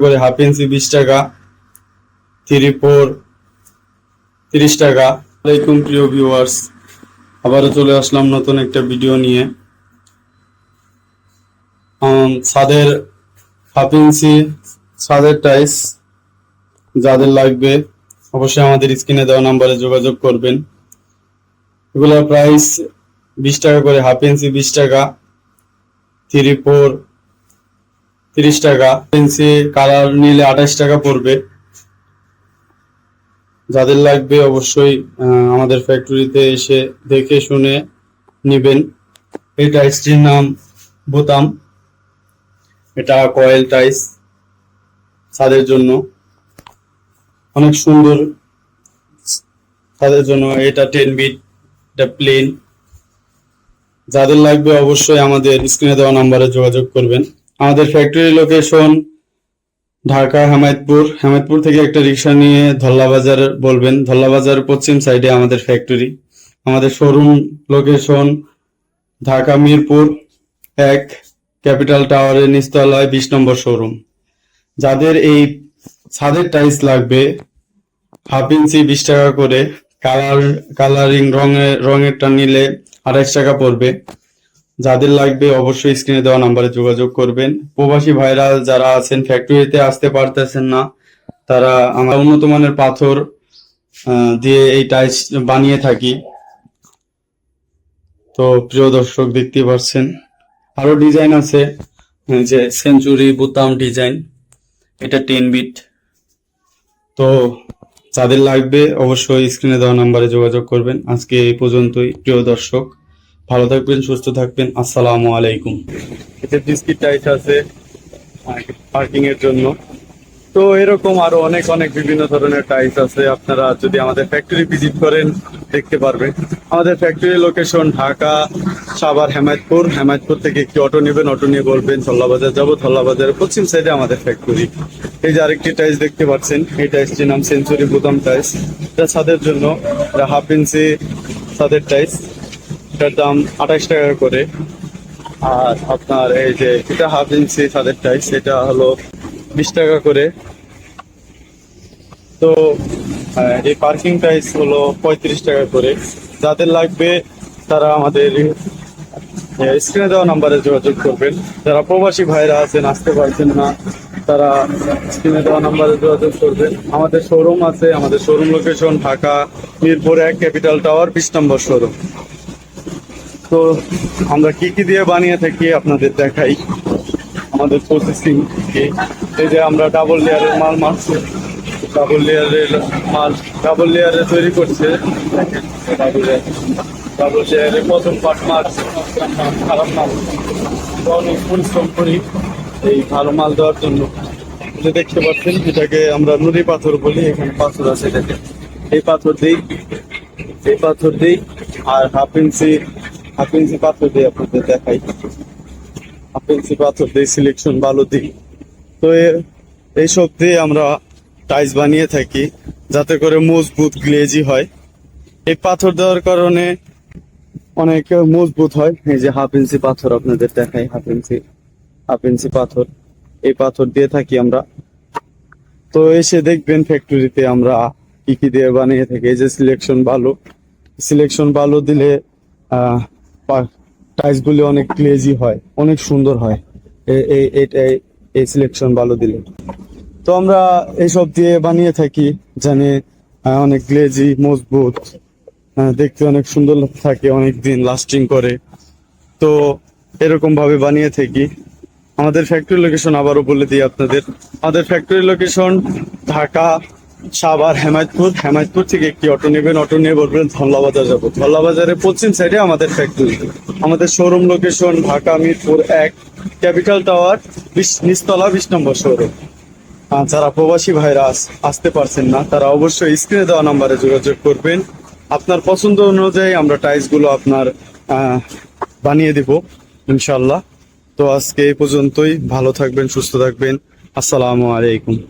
করে half inch বিশ টাকা, থ্রি ফোর তিরিশ টাকা। আলাইকুম প্রিয় ভিউয়ার্স আবারও চলে আসলাম নতুন একটা ভিডিও নিয়ে। ছাদের হাফ ইঞ্চি, ছাদের টাইস যাদের লাগবে, অবশ্যই আমাদের স্ক্রিনে দেওয়া নাম্বারে যোগাযোগ করবেন। এগুলোর প্রাইস বিশ টাকা করে, হাফ ইঞ্চি বিশ টাকা, থ্রি ফোর তিরিশ টাকা। ইঞ্চি কালার নিলে আঠাশ টাকা পড়বে। যাদের লাগবে অবশ্যই আমাদের ফ্যাক্টরিতে এসে দেখে শুনে নেবেন। এই টাইসটির নাম বোতাম। এটা কয়েল টাইস ছাদের জন্য। অনেক সুন্দর ছাদের জন্য। এটা টেন বিট, এটা প্লেন। যাদের লাগবে অবশ্যই আমাদের স্ক্রিনে দেওয়া নাম্বারে যোগাযোগ করবেন। আমাদের ফ্যাক্টরি লোকেশন ঢাকা, হেমায়তপুর। হেমায়তপুর থেকে একটা রিক্সা নিয়ে ধল্লা বাজার বলবেন। ধল্লা বাজার পশ্চিম সাইডে আমাদের ফ্যাক্টরি আমাদের শোরুম লোকেশন ঢাকা, মিরপুর এক ক্যাপিটাল টাওয়ারের নিচতলায় বিশ নম্বর শোরুম যাদের এই ছাদের টাইলস লাগবে হাফ ইঞ্চি বিশ টাকা করে। কালার কালারিং রঙের রঙেরটা নিলে আঠাইশ টাকা পড়বে। যাদের লাগবে অবশ্যই স্ক্রিনে দেওয়া নাম্বারে যোগাযোগ করবেন। প্রবাসী ভাইরা যারা আছেন ফ্যাক্টরিতে আসতে পারতেছেন না, তারা আমরা উন্নত মানের পাথর দিয়ে এই টাইলস বানিয়ে থাকি। তো প্রিয় দর্শক, দেখতে পাচ্ছেন, আরও ডিজাইন আছে যে সেঞ্চুরি বোতাম ডিজাইন এটা টেন বিট তো যাদের লাগবে অবশ্যই স্ক্রিনে দেওয়া নাম্বারে যোগাযোগ করবেন। আজকে এই পর্যন্তই, প্রিয় দর্শক। ভালো থাকবেন, সুস্থ থাকবেন। আসসালামু আলাইকুম। এতে বিস্কিট টাইস আছে পার্কিং এর জন্য। তো এরকম আরও অনেক অনেক বিভিন্ন ধরনের টাইস আছে। আপনারা যদি আমাদের ফ্যাক্টরি ভিজিট করেন, দেখতে পারবেন। আমাদের ফ্যাক্টরি লোকেশন ঢাকা, সাভার, হেমায়তপুর। হেমায়তপুর থেকে একটি অটো নেবেন, অটো নিয়ে বলবেন, ধল্লাবাজার যাব। ধল্লাবাজারের পশ্চিম সাইডে আমাদের ফ্যাক্টরি। এই যে আরেকটি টাইস দেখতে পাচ্ছেন, এই টাইসটির নাম সেঞ্চুরি বোতাম টাইস। এটা ছাদের জন্য, এটা হাফ ইঞ্চি ছাদের টাইস। এটার দাম আঠাশ টাকা করে। আর আপনার এই যে এটা হাফ ইঞ্চি ছাদের টাইস এটা হলো বিশ টাকা করে। তো এই পার্কিং টাইস হলো পঁয়ত্রিশ টাকা করে। যাদের লাগবে তারা আমাদের স্ক্রিনে দেওয়া নাম্বারে যোগাযোগ করবেন। যারা প্রবাসী ভাইরা আছেন, আসতে পারছেন না, তারা স্ক্রিনে দেওয়া নাম্বারে যোগাযোগ করবেন। আমাদের শোরুম আছে, আমাদের শোরুম লোকেশন ঢাকা, মিরপুর এক ক্যাপিটাল টাওয়ার বিশ নম্বর শোরুম তো আমরা কি কি দিয়ে বানিয়ে থাকি আপনাদের দেখাই। আমাদের প্রসেসিং এই যে আমরা ডাবল লেয়ারের মাল মারছি। ডাবল লেয়ারের মাল ডাবল লেয়ারে তৈরি করছে। ডাবল লেয়ার ডাবল লেয়ারে প্রথম পার্ট মারছে। খারাপ মাল। অনেক পরিশ্রম করি এই ভালো মাল দেওয়ার জন্য। যে দেখতে পাচ্ছেন, এটাকে আমরা নুড়ি পাথর বলি, এখানে পাথর আছে এটাকে এই পাথর দিই, এই পাথর দিই, আর হাফ ইঞ্চি হাফ ইঞ্চি পাথর দিই আপনাদের দেখাই। হাফ ইঞ্চি পাথর দিই সিলেকশন ভালো দিই। তো এইসব দিয়ে আমরা টাইস বানিয়ে থাকি, যাতে করে মজবুত গ্লেজি হয়। এই পাথর দেওয়ার কারণে অনেক মজবুত হয়। এই যে হাফ ইঞ্চি পাথর আপনাদের দেখাই হাফ ইঞ্চি হাফ ইঞ্চি পাথর। এই পাথর দিয়ে থাকি আমরা। তো এসে দেখবেন ফ্যাক্টরিতে আমরা কি কি দিয়ে বানিয়ে থাকি। এই যে সিলেকশন ভালো। সিলেকশন ভালো দিলে টাইস গুলি অনেক গ্লেজি হয়, অনেক সুন্দর হয়। এই এই সিলেকশন ভালো দিলে। তো আমরা এইসব দিয়ে বানিয়ে থাকি, জানে অনেক গ্লেজি মজবুত দেখতে অনেক সুন্দর থাকে অনেক দিন লাস্টিং করে। তো এরকম ভাবে বানিয়ে থাকি। আমাদের ফ্যাক্টরি লোকেশন আবারও বলে দিই আপনাদের। আমাদের ফ্যাক্টরি লোকেশন ঢাকা সাভার হেমায়তপুর হেমায়তপুর থেকে একটি অটো নেবেন অটো নিয়ে বলবেন ধল্লাবাজার যাব। ধল্লাবাজারের পশ্চিম সাইডে আমাদের ফ্যাক্টরি আমাদের শোরুম লোকেশন ঢাকা, মিরপুর এক ক্যাপিটাল টাওয়ার বিশ, নিচতলা বিশ নম্বর শোরুম যারা প্রবাসী ভাইরা আস- আসতে পারছেন না, তারা অবশ্যই স্ক্রিনে দেওয়া নাম্বারে যোগাযোগ করবেন। আপনার পছন্দ অনুযায়ী আমরা টাইলসগুলো আপনার বানিয়ে দিব ইনশাল্লাহ তো আজকে এই পর্যন্তই। ভালো থাকবেন, সুস্থ থাকবেন। আসসালামু আলাইকুম।